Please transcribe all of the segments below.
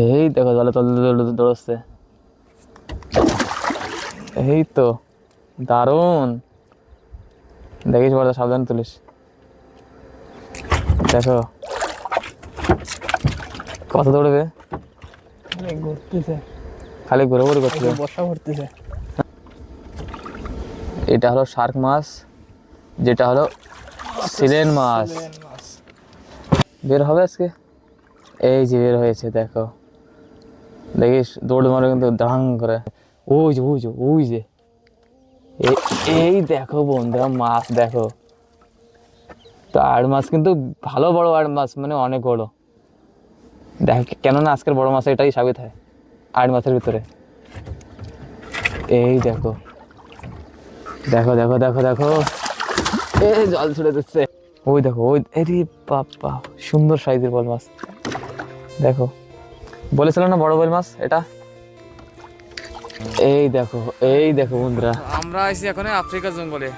এই দেখো জলে তল দৌড়চ্ছে। এই তো দারুণ। দেখিস বড় সাবধান তুলিস। দেখো কত দৌড়বে? ঘুরতেছে। খালি ঘুরে ঘুরে করছে বর্ষা ভরতেছে এটা হলো শার্ক মাছ যেটা হলো সিলেন মাছ। বের হবে আজকে? এই যে বের হয়েছে দেখো। দেখিস, দৌড় মারে কিন্তু দাং করে। ওই যে ওই যে ওই যে। এই দেখো বন্ধুরা মাছ দেখো। তো আড় মাছ কিন্তু ভালো বড় আড় মাছ মানে অনেক বড়। দেখ, কেননা আজকের বড় মাছ এটাই সাবিত হয়, আড় মাছের ভিতরে। এই দেখো। দেখো দেখো দেখো দেখো। এ, জল ছুড়ে দিচ্ছে। ওই দেখো, ওই, এরে বাবা সুন্দর সাইজের বল মাছ। দেখো। বলেছিল না বড় বল মাছ? এটা? এই দেখো এই দেখো বন্ধুরা। আমরা আইছি এখন আফ্রিকা জঙ্গলে।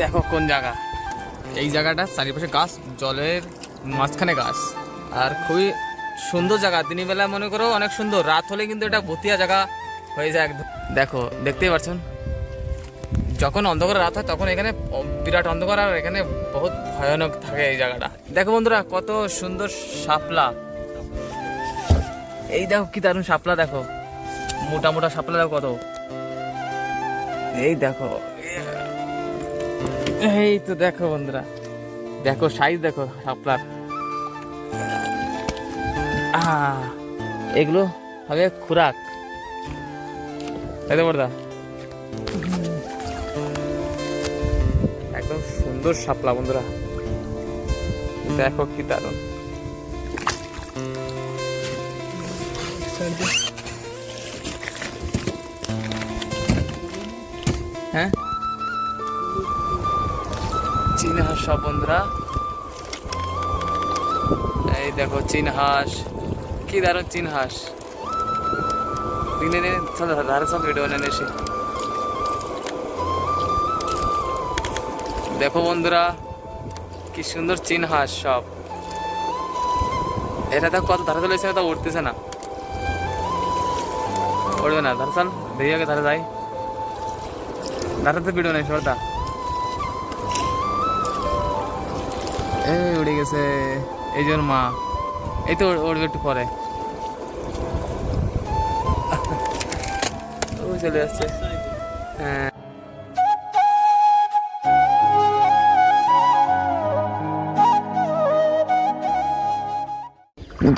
দেখো কোন জায়গা। এই জায়গাটা চারিপাশে গাছ, জলের মাঝখানে গাছ। আর খুবই সুন্দর জায়গা। দিনের বেলা মনে করো অনেক সুন্দর। রাত হলে কিন্তু এটা ভতিয়া জায়গা হয়ে যায় একদম। দেখো, দেখতেই পাচ্ছেন যখন অন্ধকার রাত হয়, তখন এখানে বিরাট অন্ধকার আর এখানে বহুত ভয়ানক থাকে এই জায়গাটা। দেখো বন্ধুরা, কত সুন্দর শাপলা। এই দেখো কি দারুণ শাপলা, দেখো। মোটা মোটা শাপলা, দেখো কত। এই দেখো। এই তো দেখো বন্ধুরা। দেখো সাইজ দেখো শাপলার। এগুলো হবে খুরাক। তাই তো সুন্দর শাপলা বন্ধুরা। দেখো কি দারুণ। হ্যাঁ? চীন হাঁস সব বন্ধুরা। এই দেখো চীন হাঁস কি দারুণ চীন হাঁস দিনে দিনে ধারে সব ভিডিও বানানো এসে দেখো বন্ধুরা, কি সুন্দর চীন হাঁস সব। এটা তো কত ধারে চলেছে তা উঠতেছে না। উঠবে না ধারে চল দেখি আগে ধারে যাই। ধারে তো ভিডিও নেই সরদা এই উড়ে গেছে, এই জন্য মা। এই তো উড়বে একটু পরে। চলে আসছে। হ্যাঁ।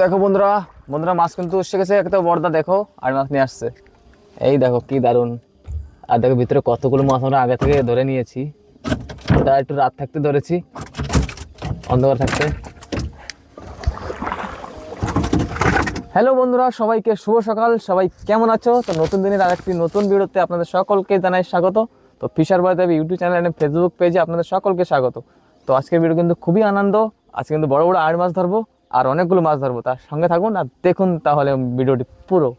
দেখো বন্ধুরা বন্ধুরা মাছ কিন্তু এসে গেছে, একটা বর্দা দেখো, আর মাছ নিয়ে আসছে। এই দেখো কি দারুণ। আর দেখো ভিতরে কতগুলো মাছ আমরা আগে থেকে ধরে নিয়েছি। ওটা একটু রাত থাকতে ধরেছি, অন্ধকার থাকতে। হ্যালো বন্ধুরা, সবাইকে শুভ সকাল। সবাই কেমন আছো? তো নতুন দিনের আরেকটি নতুন ভিডিওতে আপনাদের সকলকে জানাই স্বাগত। তো ফিশার দেবী ইউটিউব চ্যানেল এবং ফেসবুক পেজে আপনাদের সকলকে স্বাগত। তো আজকের ভিডিও কিন্তু খুবই আনন্দ। আজকে কিন্তু বড় বড় আড় মাছ ধরবো। আর অনেকগুলো মাছ ধরবো তার সঙ্গে থাকুন আর দেখুন তাহলে ভিডিওটি পুরো।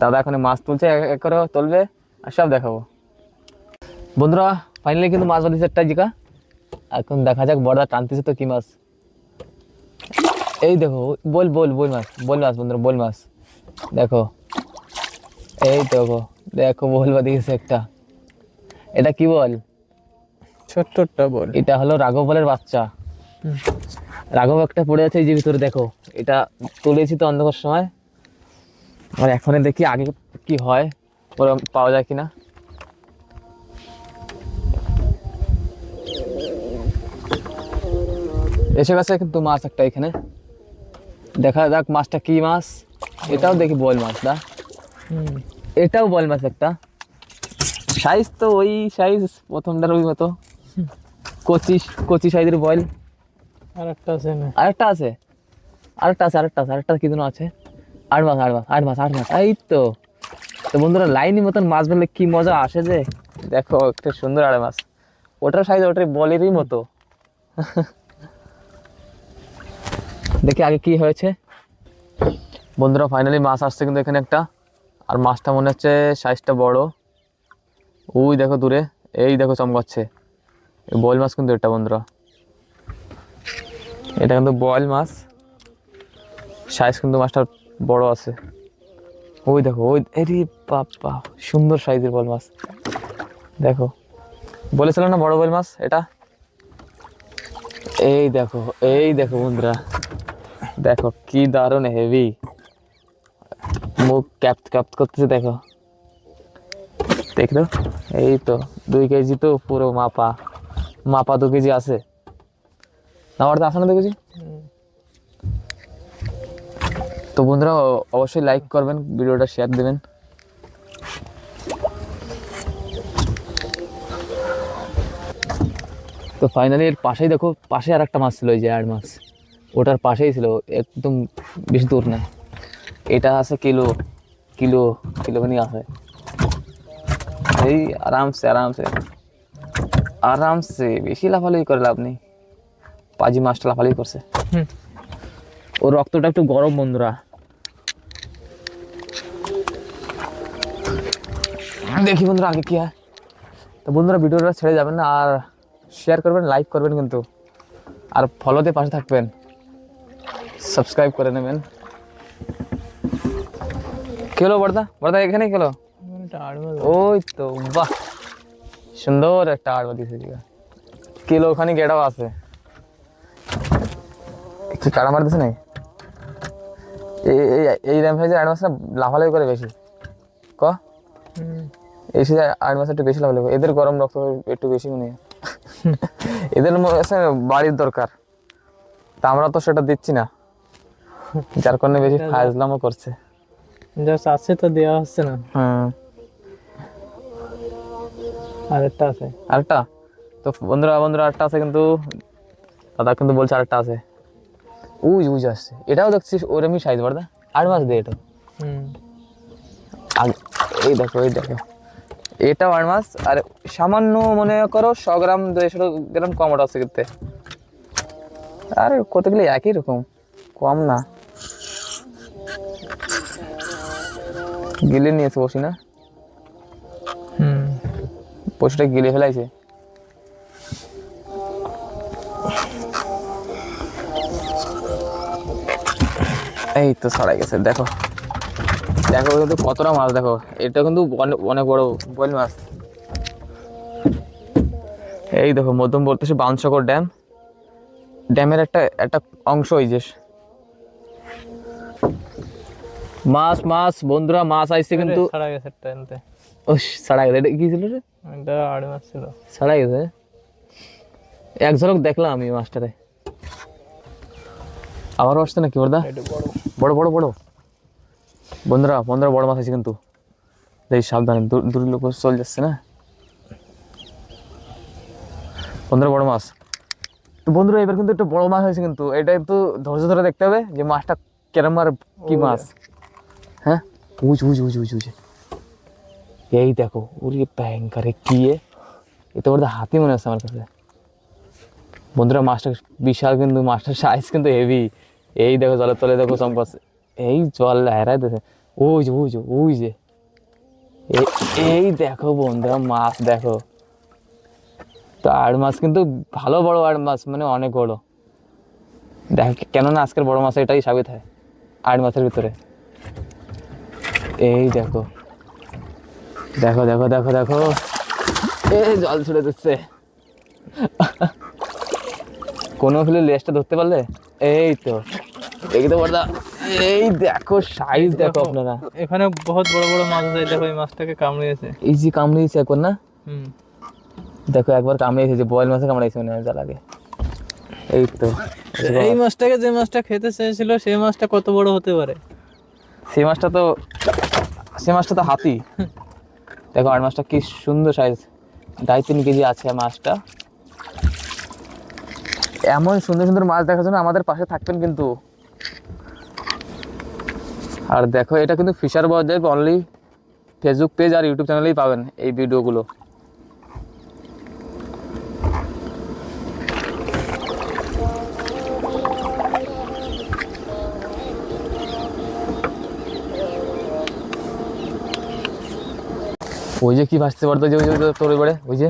দাদা এখন মাছ তুলছে এক এক করে তুলবে আর সব দেখাবো। বন্ধুরা ফাইনালি কিন্তু মাছ বাঁধিছে একটা জিকা এখন দেখা যাক বড়দা টানতেছে তো কি মাছ। এই দেখো বল বল বল মাছ বল মাছ বন্ধুরা বল মাছ। দেখো এই দেখো দেখো বল বাঁধিয়েছে একটা। এটা কি বল? ছোট্টটা বল। এটা হলো রাঘব বলের বাচ্চা। রাঘব একটা পড়ে আছে, এই যে ভিতরে দেখো, এটা তুলেছি তো অন্ধকার সময়। আর এখনই দেখি আগে কি হয় ওরম পাওয়া যায় কিনা। এসে গেছে কিন্তু মাছ একটা এখানে। দেখা যাক মাছটা কি মাছ, এটাও দেখি বল মাছ না। এটাও বল মাছ একটা। সাইজ তো ওই সাইজ, প্রথমটার ওই মতো। কচি কচি সাইজের বয়েল আর একটা আছে না? আরেকটা আছে? আরেকটা আছে আরেকটা আছে, আরেকটা কি যেন আছে? আট মাস আট মাস আট মাস আট মাস এই তো। তো বন্ধুরা, লাইনি মতন মাছ ধরলে কি মজা আসে যে? দেখো, একটা সুন্দর আড়ে মাছ। ওটার সাইজ ওটার বলেরই মতো। দেখি আগে কি হয়েছে। বন্ধুরা ফাইনালি মাছ আসছে কিন্তু এখানে একটা। আর মাছটা মনে হচ্ছে সাইজটা বড়। ওই দেখো দূরে। এই দেখো চমকাচ্ছে। বল মাছ কিন্তু এটা, বন্ধুরা। এটা কিন্তু বয়েল মাছ। সাইজ কিন্তু মাছটা বড় আছে। ওই দেখো, ওই, এরে বাবা সুন্দর সাইজের বল মাছ। দেখো বলেছিল না বড় বল মাছ এটা? এই দেখো এই দেখো বন্ধুরা। দেখো কি দারুণ হেভি মুখ ক্যাপ ক্যাপ করতেছে, দেখো। দেখল? এই তো, দুই কেজি তো পুরো মাপা। মাপা দু কেজি আছে। আমার তো আসে না দু তো বন্ধুরা, অবশ্যই লাইক করবেন, ভিডিওটা শেয়ার দেবেন। তো ফাইনালি এর পাশেই দেখো, পাশে আর একটা মাছ ছিল ওই যে আর মাছ। ওটার পাশেই ছিল, একদম বেশি দূর না। এটা আছে কিলো কিলো কিলোখানি আছে। এই আরামসে আরামসে। আরামসে, বেশি লাফালাফি করে লাভ নেই। পাজি মাছটা লাফালি করছে। হুম। ওর রক্তটা একটু গরম বন্ধুরা। দেখি বন্ধুরা আগে কি হয়। তো বন্ধুরা ভিডিওটা ছেড়ে যাবেন না আর শেয়ার করবেন লাইক করবেন কিন্তু। আর ফলোতে পাশে থাকবেন। সাবস্ক্রাইব করে নেবেন। খেলো বর্দা বর্দা এখানে আড় ওই তো বাহ। সুন্দর একটা আড়বা দিয়েছে কিলো ওখানে গেটাও আছে? কি কাড়া মার দিছে নাই এই- এই- এই র্যাম সাইজের আট মাসটা লাফালাফি করে বেশি। ক। এই সাইজের আট মাস একটু বেশি লাফালাফি করে। এদের গরম রক্ত একটু বেশি মনে হয়। এদের বাড়ির দরকার। তা আমরা তো সেটা দিচ্ছি না। যার কারণে বেশি ফাজলামও করছে। যা আছে তো দেওয়া হচ্ছে না। হুম। আরেকটা আছে। আরেকটা? তো বন্ধুরা বন্ধুরা আরেকটা আছে কিন্তু। দাদা কিন্তু বলছে আরেকটা আছে। উজ উজ আসছে এটাও দেখছিস ওরমই সাইজ বড়দা। আট মাস দিয়ে এটা এই দেখো এই দেখো। এটাও আট মাস আর সামান্য মনে করো শ গ্রাম দেড়শো গ্রাম কম ওটা আছে কিন্তু। আর কতগুলো একই রকম কম না। গিলে নিয়েছে বসি না। হুম। পশুটা গিলে ফেলাইছে। এই তো ছড়াই গেছে দেখো। দেখো কিন্তু কতটা মাছ দেখো। এটা কিন্তু অনেক বড় বল মাছ। এই দেখো মধ্যম বলতেছে বাউনসাগর ড্যাম। ড্যামের একটা একটা অংশ এই যে। মাছ মাছ বন্ধুরা মাছ আইছে কিন্তু ছাড়া গেছে ও ছাড়া গেছে। এটা কি ছিল রে? এটা আড় মাছ ছিল। ছাড়া গেছে। এক ঝলক দেখলাম আমি মাছটারে আবারও আসছে নাকি বড়দা? এটা বড়। বড় বড় বড়। বন্ধুরা বন্ধুরা বড় মাছ আছে কিন্তু। এই সাবধানে দূর- লোক চলে যাচ্ছে না? বন্ধুরা বড় মাছ। তো বন্ধুরা এবার কিন্তু একটা বড় মাছ হয়েছে কিন্তু। এটা একটু ধৈর্য ধরে দেখতে হবে যে মাছটা কেরম আর কি মাছ। হ্যাঁ? উজ উজ উজ উজ উজ। এই দেখো ওরে ভয়ঙ্কর কি এ? এ তো বলতে হাতি মনে হচ্ছে আমার কাছে। বন্ধুরা মাছটা বিশাল কিন্তু মাছটার সাইজ কিন্তু হেভি এই দেখো জলের তলে দেখো চম্পাস এই জল হেরাই দিছে। ওই যে ওই যে ওই যে। এ- এই দেখো বন্ধুরা, মাছ দেখো। তো আড় মাছ কিন্তু ভালো বড় আড় মাছ মানে অনেক বড়। দেখো, কেননা আজকের বড় মাছ এটাই সাবিত হয় আড় মাছের ভিতরে। এই দেখো। দেখো দেখো দেখো দেখো। এই জল ছুড়ে দিচ্ছে। কোনো ফেলে লেজটা ধরতে পারলে? এই তো। দেখি তো এই দেখো সাইজ দেখো আপনারা। এখানে বহুত বড় বড় মাছ আছে দেখো এই মাছটাকে কামড়িয়েছে। এই যে কামড়িয়েছে একবার না? হুম। দেখো একবার কামড়িয়েছে যে বয়েল মাছে কামড়াইছে মনে হয় লাগে। এই তো এই মাছটাকে যে মাছটা খেতে চেয়েছিল সেই মাছটা কত বড় হতে পারে? সেই মাছটা তো সে মাছটা তো হাতি। দেখো আর মাছটা কি সুন্দর সাইজ ঢাই তিন কেজি আছে মাছটা। এমন সুন্দর সুন্দর মাছ দেখার জন্য আমাদের পাশে থাকবেন কিন্তু। আর দেখো এটা কিন্তু fisher Bazar only Facebook page আর ইউটিউব চ্যানেলেই পাবেন এই ভিডিওগুলো। ওই যে কি ভাসতে পারতো যে ওই যে তোর এবারে ওই যে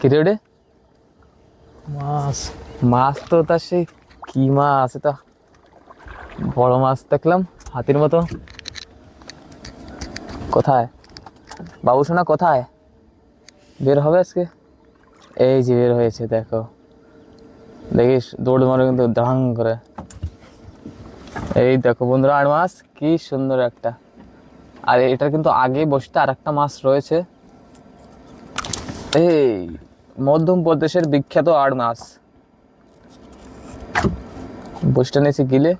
কেটে ওটে? মাছ। মাছ তো তার সেই কি মাছ এটা বড় মাছ দেখলাম, হাতির মতো। কোথায়? বাবু সোনা, কোথায়? বের হবে আজকে? এই যে বের হয়েছে, দেখো। দেখিস, দৌড় মারো কিন্তু ডাং করে। এই দেখো বন্ধুরা, আর মাছ, কি সুন্দর একটা। আর এটার কিন্তু আগে বসতে আর একটা মাছ রয়েছে। এই, মধ্যম প্রদেশের বিখ্যাত আড় মাছ। বসিটা নিয়েছে গিলে।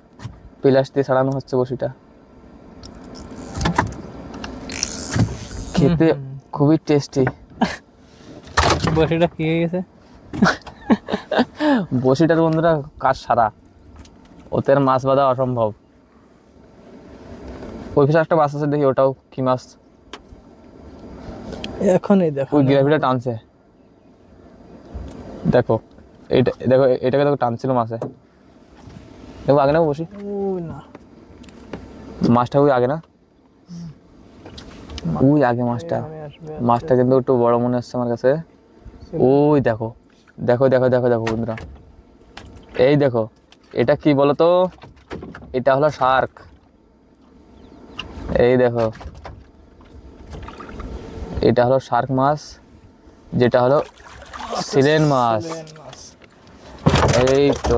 পিলাস দিয়ে ছাড়ানো হচ্ছে বসিটা। খেতে খুবই টেস্টি বসিটা হয়ে গেছে? বসিটার বন্ধুরা কাজ সারা? ওতে আর মাছ বাঁধা অসম্ভব। ওই পাশে একটা মাছ আছে দেখি ওটাও কি মাছ। এখনই দেখো ওই গ্রাভিটা টানছে। দেখো এটা দেখো এটাকে দেখো টানছিল মাছে। দেখো আগে না বসি। মাছটা ওই আগে না? ওই আগে মাছটা। মাছটা কিন্তু একটু বড় মনে হচ্ছে আমার কাছে। ওই দেখো দেখো দেখো দেখো দেখো বন্ধুরা। এই দেখো এটা কি বলতো? এটা হলো শার্ক। এই দেখো এটা হলো শার্ক মাছ যেটা হলো সিলেন মাছ। এই তো।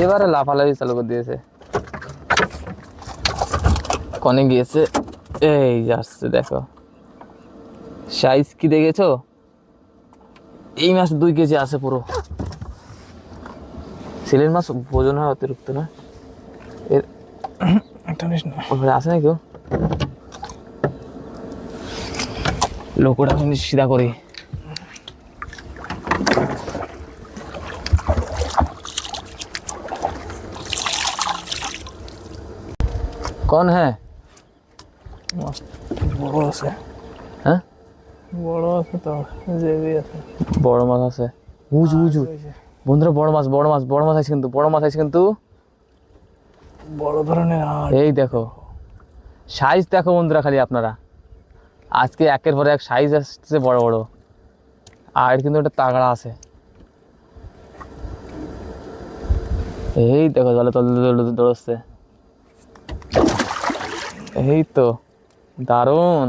এবারে লাফালাফি চালু করে দিয়েছে। কনে গিয়েছে এই যাচ্ছে দেখো। সাইজ কি দেখেছ? এই মাছ দুই কেজি আছে পুরো। সিলেন মাছ ভোজন হয় অতিরিক্ত না? এর আছে না কেউ লোকটা সিধা করি। কোন হ্যাঁ বড় আছে হ্যাঁ বড় আছে তো জেবি আছে বড় মাছ আছে উজু উজু বন্ধুরা বড় মাছ বড় মাছ বড় মাছ আছে কিন্তু বড় মাছ আছে কিন্তু বড় ধরনের এই দেখো সাইজ দেখো বন্ধুরা খালি আপনারা। আজকে একের পরে এক সাইজ আসছে বড় বড়। আর কিন্তু একটা তাগড়া আছে। এই দেখো জলে তলে দৌড়- দৌড়চ্ছে। এই তো দারুণ।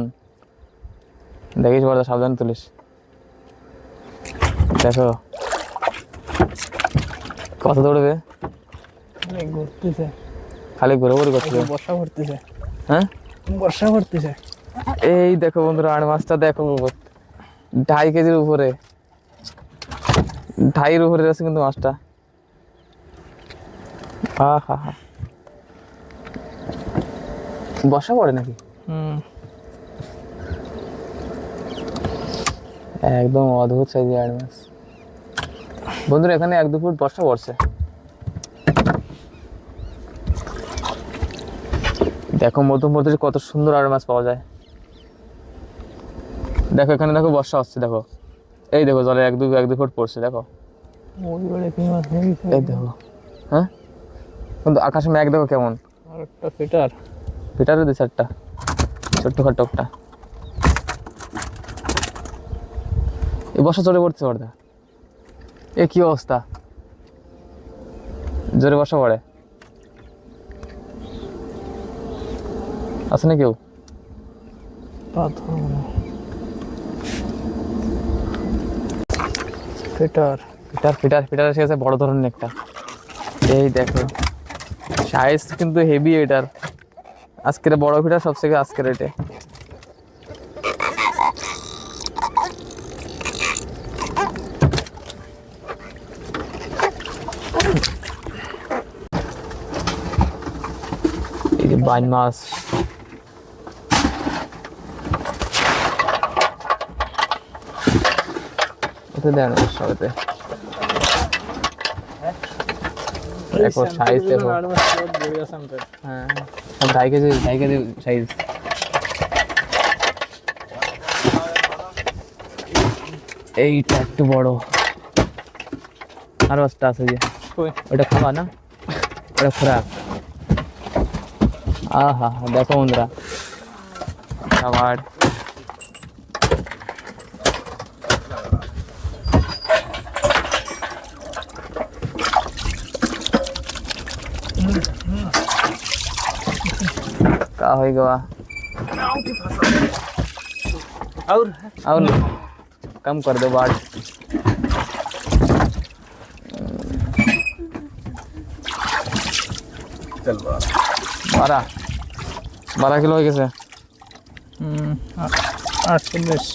দেখিস বড় সাবধান তুলিস। দেখো। কত দৌড়বে? ঘুরতেছে। খালি ঘুরে ঘুরে করছে বর্ষা ভরতেছে হ্যাঁ? বর্ষা ভরতেছে এই দেখো বন্ধুরা আর মাছটা দেখো ঢাই কেজির উপরে। ঢাইয়ের উপরে আছে কিন্তু মাছটা। হা হা হা। বর্ষা পড়ে নাকি? একদম অদ্ভুত সাইজের আর মাছ বন্ধুরা এখানে এক দু ফুট বর্ষা পড়ছে। দেখো মধ্যপ্রদেশে কত সুন্দর আর মাছ পাওয়া যায়। দেখো এখানে দেখো বর্ষা হচ্ছে দেখো। এই দেখো জলে এক দু এক দু ফুট পড়ছে দেখো। এই দেখো। হ্যাঁ? কিন্তু আকাশে মেঘ দেখো কেমন। ফিটার ফিটারে দিছে একটা। ছোট্ট খাট্ট একটা। এ বর্ষা চলে পড়ছে বর্দা এ কি অবস্থা? জোরে বর্ষা পড়ে আছে না কেউ। ফিটার। ফিটার ফিটার ফিটার এসে গেছে বড় ধরনের একটা। এই দেখো সাইজ কিন্তু হেভি এটার। আজকের বড় ভিটা সব থেকে আজকের রেটে। বাইন মাছ। ওতে দেন সবেতে। দেখো সাইজ দেখো হ্যাঁ সব ঢাই কেজি ঢাই কেজি সাইজ এইটা একটু বড় আরও একটা আছে যে ওটা খাবা না ওটা খোরাক আহা দেখো বন্ধুরা খাবার का हो गवा। और? और कम कर दो बाट चल बारह। बारह किलो है कैसे? आठ सौ बीस